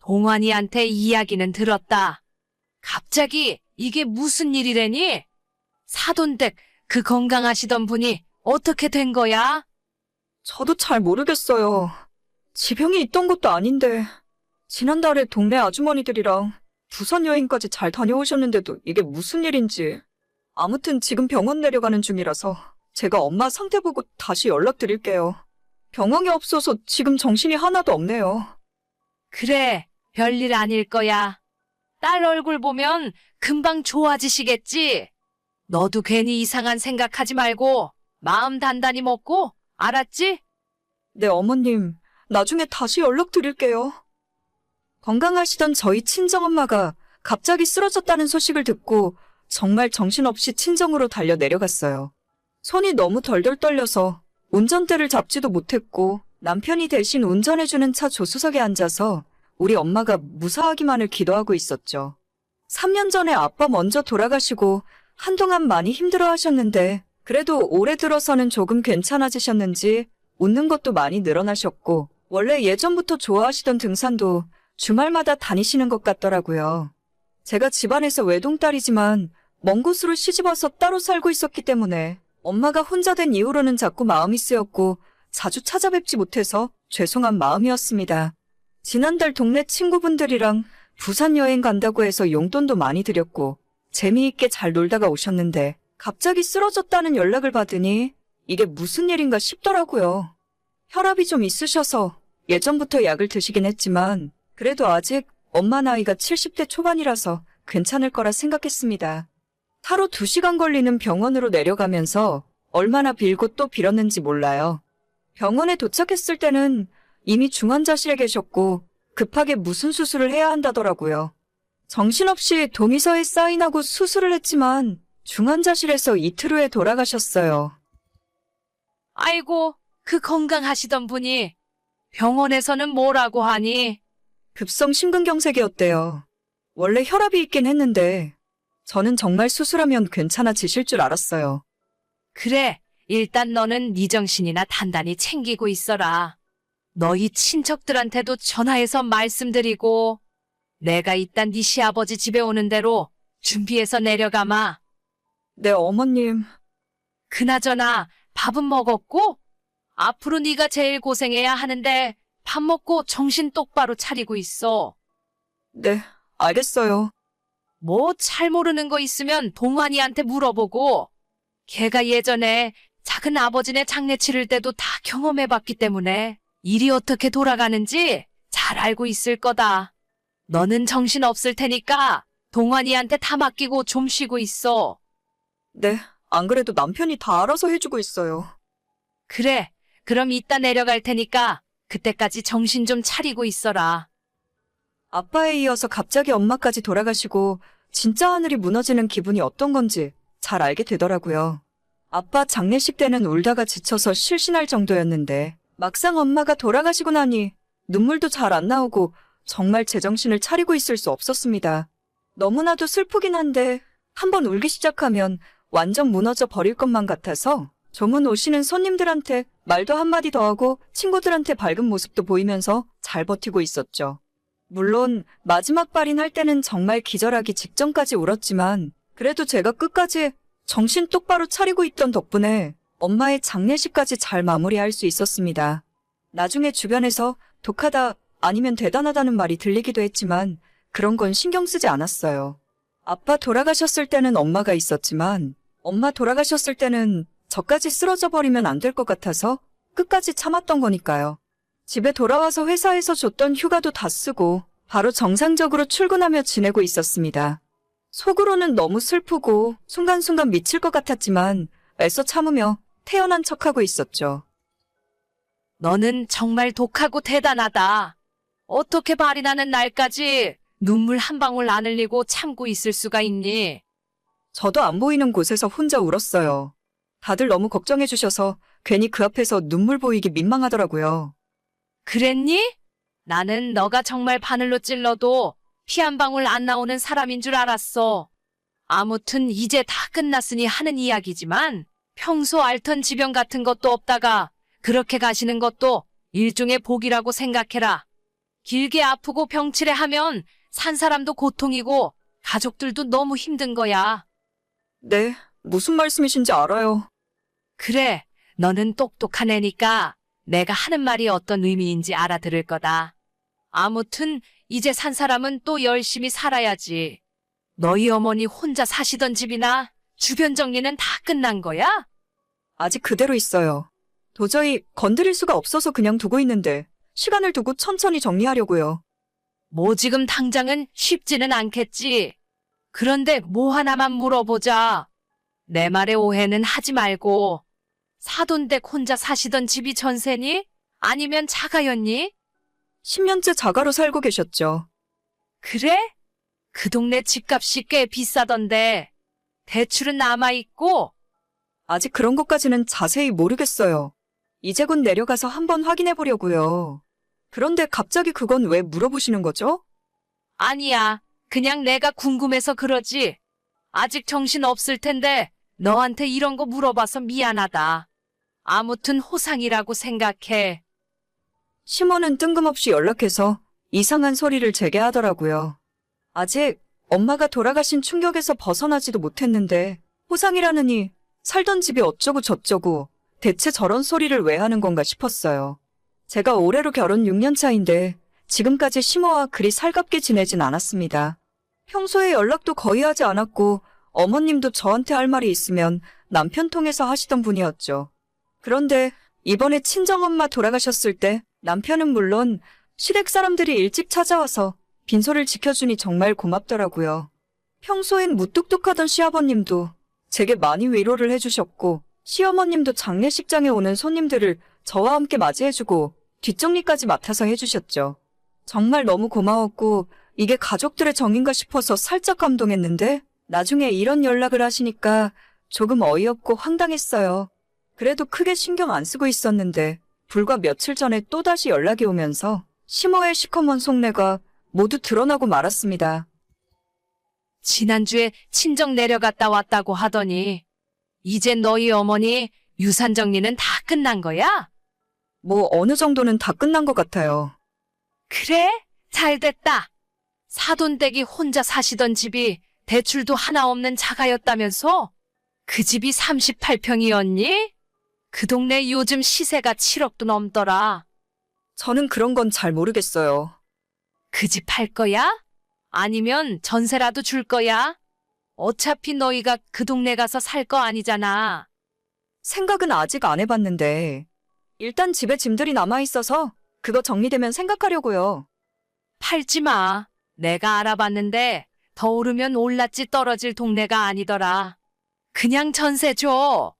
동환이한테 이야기는 들었다. 갑자기 이게 무슨 일이래니? 사돈댁 그 건강하시던 분이 어떻게 된 거야? 저도 잘 모르겠어요. 지병이 있던 것도 아닌데, 지난달에 동네 아주머니들이랑 부산 여행까지 잘 다녀오셨는데도 이게 무슨 일인지. 아무튼 지금 병원 내려가는 중이라서 제가 엄마 상태 보고 다시 연락드릴게요. 병원에 없어서 지금 정신이 하나도 없네요. 그래, 별일 아닐 거야. 딸 얼굴 보면 금방 좋아지시겠지? 너도 괜히 이상한 생각하지 말고 마음 단단히 먹고, 알았지? 네, 어머님. 나중에 다시 연락드릴게요. 건강하시던 저희 친정엄마가 갑자기 쓰러졌다는 소식을 듣고 정말 정신없이 친정으로 달려 내려갔어요. 손이 너무 덜덜 떨려서 운전대를 잡지도 못했고 남편이 대신 운전해주는 차 조수석에 앉아서 우리 엄마가 무사하기만을 기도하고 있었죠. 3년 전에 아빠 먼저 돌아가시고 한동안 많이 힘들어 하셨는데 그래도 올해 들어서는 조금 괜찮아지셨는지 웃는 것도 많이 늘어나셨고 원래 예전부터 좋아하시던 등산도 주말마다 다니시는 것 같더라고요. 제가 집안에서 외동딸이지만 먼 곳으로 시집와서 따로 살고 있었기 때문에 엄마가 혼자 된 이후로는 자꾸 마음이 쓰였고 자주 찾아뵙지 못해서 죄송한 마음이었습니다. 지난달 동네 친구분들이랑 부산 여행 간다고 해서 용돈도 많이 드렸고 재미있게 잘 놀다가 오셨는데 갑자기 쓰러졌다는 연락을 받으니 이게 무슨 일인가 싶더라고요. 혈압이 좀 있으셔서 예전부터 약을 드시긴 했지만 그래도 아직 엄마 나이가 70대 초반이라서 괜찮을 거라 생각했습니다. 하루 2시간 걸리는 병원으로 내려가면서 얼마나 빌고 또 빌었는지 몰라요. 병원에 도착했을 때는 이미 중환자실에 계셨고 급하게 무슨 수술을 해야 한다더라고요. 정신없이 동의서에 사인하고 수술을 했지만 중환자실에서 이틀 후에 돌아가셨어요. 아이고, 그 건강하시던 분이 병원에서는 뭐라고 하니? 급성 심근경색이었대요. 원래 혈압이 있긴 했는데 저는 정말 수술하면 괜찮아지실 줄 알았어요. 그래, 일단 너는 네 정신이나 단단히 챙기고 있어라. 너희 친척들한테도 전화해서 말씀드리고, 내가 이딴 네 시아버지 집에 오는 대로 준비해서 내려가마. 네, 어머님. 그나저나 밥은 먹었고? 앞으로 네가 제일 고생해야 하는데 밥 먹고 정신 똑바로 차리고 있어. 네, 알겠어요. 뭐 잘 모르는 거 있으면 동환이한테 물어보고 걔가 예전에 작은 아버지네 장례 치를 때도 다 경험해봤기 때문에 일이 어떻게 돌아가는지 잘 알고 있을 거다. 너는 정신 없을 테니까 동환이한테 다 맡기고 좀 쉬고 있어. 네, 안 그래도 남편이 다 알아서 해주고 있어요. 그래, 그럼 이따 내려갈 테니까 그때까지 정신 좀 차리고 있어라. 아빠에 이어서 갑자기 엄마까지 돌아가시고 진짜 하늘이 무너지는 기분이 어떤 건지 잘 알게 되더라고요. 아빠 장례식 때는 울다가 지쳐서 실신할 정도였는데 막상 엄마가 돌아가시고 나니 눈물도 잘 안 나오고 정말 제정신을 차리고 있을 수 없었습니다. 너무나도 슬프긴 한데 한번 울기 시작하면 완전 무너져 버릴 것만 같아서 조문 오시는 손님들한테 말도 한마디 더 하고 친구들한테 밝은 모습도 보이면서 잘 버티고 있었죠. 물론 마지막 발인할 때는 정말 기절하기 직전까지 울었지만 그래도 제가 끝까지 정신 똑바로 차리고 있던 덕분에 엄마의 장례식까지 잘 마무리할 수 있었습니다. 나중에 주변에서 독하다 아니면 대단하다는 말이 들리기도 했지만 그런 건 신경 쓰지 않았어요. 아빠 돌아가셨을 때는 엄마가 있었지만 엄마 돌아가셨을 때는 저까지 쓰러져 버리면 안 될 것 같아서 끝까지 참았던 거니까요. 집에 돌아와서 회사에서 줬던 휴가도 다 쓰고 바로 정상적으로 출근하며 지내고 있었습니다. 속으로는 너무 슬프고 순간순간 미칠 것 같았지만 애써 참으며 태어난 척하고 있었죠. 너는 정말 독하고 대단하다. 어떻게 발이 나는 날까지 눈물 한 방울 안 흘리고 참고 있을 수가 있니? 저도 안 보이는 곳에서 혼자 울었어요. 다들 너무 걱정해 주셔서 괜히 그 앞에서 눈물 보이기 민망하더라고요. 그랬니? 나는 너가 정말 바늘로 찔러도 피 한 방울 안 나오는 사람인 줄 알았어. 아무튼 이제 다 끝났으니 하는 이야기지만 평소 앓던 지병 같은 것도 없다가 그렇게 가시는 것도 일종의 복이라고 생각해라. 길게 아프고 병치레 하면 산 사람도 고통이고 가족들도 너무 힘든 거야. 네, 무슨 말씀이신지 알아요. 그래, 너는 똑똑한 애니까 내가 하는 말이 어떤 의미인지 알아들을 거다. 아무튼 이제 산 사람은 또 열심히 살아야지. 너희 어머니 혼자 사시던 집이나 주변 정리는 다 끝난 거야? 아직 그대로 있어요. 도저히 건드릴 수가 없어서 그냥 두고 있는데 시간을 두고 천천히 정리하려고요. 뭐 지금 당장은 쉽지는 않겠지. 그런데 뭐 하나만 물어보자. 내 말에 오해는 하지 말고 사돈댁 혼자 사시던 집이 전세니? 아니면 자가였니? 10년째 자가로 살고 계셨죠. 그래? 그 동네 집값이 꽤 비싸던데 대출은 남아있고 아직 그런 것까지는 자세히 모르겠어요. 이제 곧 내려가서 한번 확인해 보려고요. 그런데 갑자기 그건 왜 물어보시는 거죠? 아니야. 그냥 내가 궁금해서 그러지. 아직 정신 없을 텐데 너한테 이런 거 물어봐서 미안하다. 아무튼 호상이라고 생각해. 심원은 뜬금없이 연락해서 이상한 소리를 제게 하더라고요. 아직 엄마가 돌아가신 충격에서 벗어나지도 못했는데 호상이라느니 살던 집이 어쩌고 저쩌고 대체 저런 소리를 왜 하는 건가 싶었어요. 제가 올해로 결혼 6년 차인데 지금까지 심호와 그리 살갑게 지내진 않았습니다. 평소에 연락도 거의 하지 않았고 어머님도 저한테 할 말이 있으면 남편 통해서 하시던 분이었죠. 그런데 이번에 친정엄마 돌아가셨을 때 남편은 물론 시댁 사람들이 일찍 찾아와서 빈소를 지켜주니 정말 고맙더라고요. 평소엔 무뚝뚝하던 시아버님도 제게 많이 위로를 해주셨고 시어머님도 장례식장에 오는 손님들을 저와 함께 맞이해주고 뒷정리까지 맡아서 해주셨죠. 정말 너무 고마웠고 이게 가족들의 정인가 싶어서 살짝 감동했는데 나중에 이런 연락을 하시니까 조금 어이없고 황당했어요. 그래도 크게 신경 안 쓰고 있었는데 불과 며칠 전에 또다시 연락이 오면서 심어의 시커먼 속내가 모두 드러나고 말았습니다. 지난주에 친정 내려갔다 왔다고 하더니 이제 너희 어머니 유산 정리는 다 끝난 거야? 뭐 어느 정도는 다 끝난 것 같아요. 그래? 잘 됐다. 사돈댁이 혼자 사시던 집이 대출도 하나 없는 자가였다면서? 그 집이 38평이었니? 그 동네 요즘 시세가 7억도 넘더라. 저는 그런 건 잘 모르겠어요. 그 집 팔 거야? 아니면 전세라도 줄 거야? 어차피 너희가 그 동네 가서 살 거 아니잖아. 생각은 아직 안 해봤는데 일단 집에 짐들이 남아있어서 그거 정리되면 생각하려고요. 팔지 마. 내가 알아봤는데 더 오르면 올랐지 떨어질 동네가 아니더라. 그냥 전세 줘.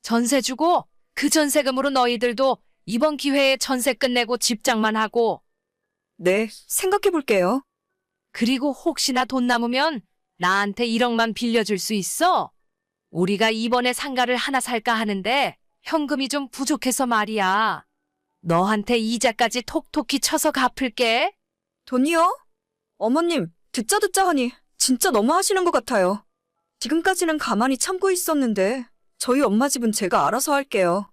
전세 주고 그 전세금으로 너희들도 이번 기회에 전세 끝내고 집장만 하고 네, 생각해 볼게요. 그리고 혹시나 돈 남으면 나한테 1억만 빌려줄 수 있어? 우리가 이번에 상가를 하나 살까 하는데 현금이 좀 부족해서 말이야. 너한테 이자까지 톡톡히 쳐서 갚을게. 돈이요? 어머님, 듣자 듣자 하니 진짜 너무 하시는 것 같아요. 지금까지는 가만히 참고 있었는데 저희 엄마 집은 제가 알아서 할게요.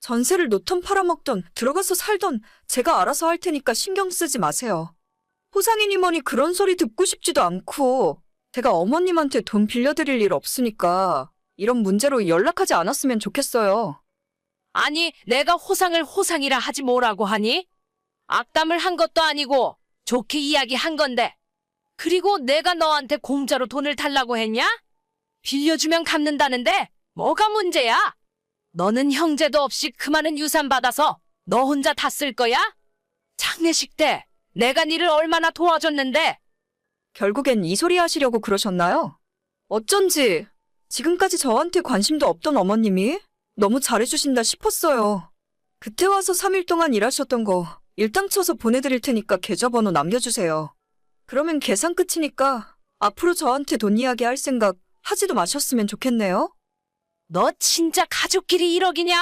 전세를 놓던 팔아먹던 들어가서 살던 제가 알아서 할 테니까 신경 쓰지 마세요. 호상이니머니 그런 소리 듣고 싶지도 않고 제가 어머님한테 돈 빌려드릴 일 없으니까 이런 문제로 연락하지 않았으면 좋겠어요. 아니, 내가 호상을 호상이라 하지 뭐라고 하니? 악담을 한 것도 아니고 좋게 이야기한 건데. 그리고 내가 너한테 공짜로 돈을 달라고 했냐? 빌려주면 갚는다는데 뭐가 문제야? 너는 형제도 없이 그 많은 유산 받아서 너 혼자 다 쓸 거야? 장례식 때 내가 니를 얼마나 도와줬는데 결국엔 이 소리 하시려고 그러셨나요? 어쩐지 지금까지 저한테 관심도 없던 어머님이 너무 잘해주신다 싶었어요. 그때 와서 3일 동안 일하셨던 거 일당 쳐서 보내드릴 테니까 계좌번호 남겨주세요. 그러면 계산 끝이니까 앞으로 저한테 돈 이야기 할 생각 하지도 마셨으면 좋겠네요. 너 진짜 가족끼리 1억이냐?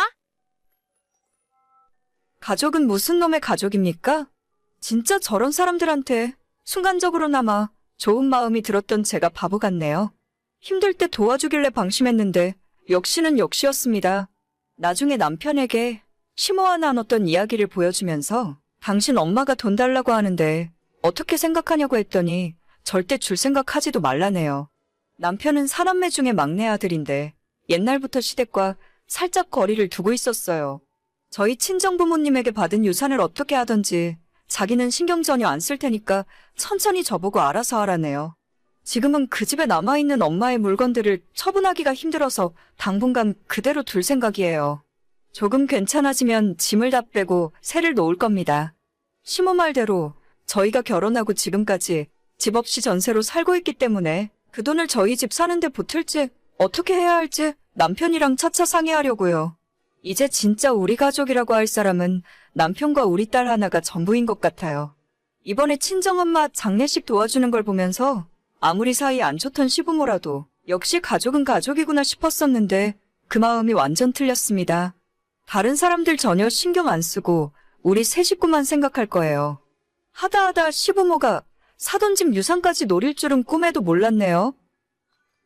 가족은 무슨 놈의 가족입니까? 진짜 저런 사람들한테 순간적으로나마 좋은 마음이 들었던 제가 바보 같네요. 힘들 때 도와주길래 방심했는데 역시는 역시였습니다. 나중에 남편에게 심오와 나눴던 이야기를 보여주면서 당신 엄마가 돈 달라고 하는데 어떻게 생각하냐고 했더니 절대 줄 생각하지도 말라네요. 남편은 사남매 중에 막내 아들인데 옛날부터 시댁과 살짝 거리를 두고 있었어요. 저희 친정부모님에게 받은 유산을 어떻게 하던지 자기는 신경 전혀 안 쓸 테니까 천천히 저보고 알아서 하라네요. 지금은 그 집에 남아있는 엄마의 물건들을 처분하기가 힘들어서 당분간 그대로 둘 생각이에요. 조금 괜찮아지면 짐을 다 빼고 새를 놓을 겁니다. 시모 말대로 저희가 결혼하고 지금까지 집 없이 전세로 살고 있기 때문에 그 돈을 저희 집 사는데 보탤지 어떻게 해야 할지 남편이랑 차차 상의하려고요. 이제 진짜 우리 가족이라고 할 사람은 남편과 우리 딸 하나가 전부인 것 같아요. 이번에 친정엄마 장례식 도와주는 걸 보면서 아무리 사이 안 좋던 시부모라도 역시 가족은 가족이구나 싶었었는데 그 마음이 완전 틀렸습니다. 다른 사람들 전혀 신경 안 쓰고 우리 세 식구만 생각할 거예요. 하다 하다 시부모가 사돈 집 유산까지 노릴 줄은 꿈에도 몰랐네요.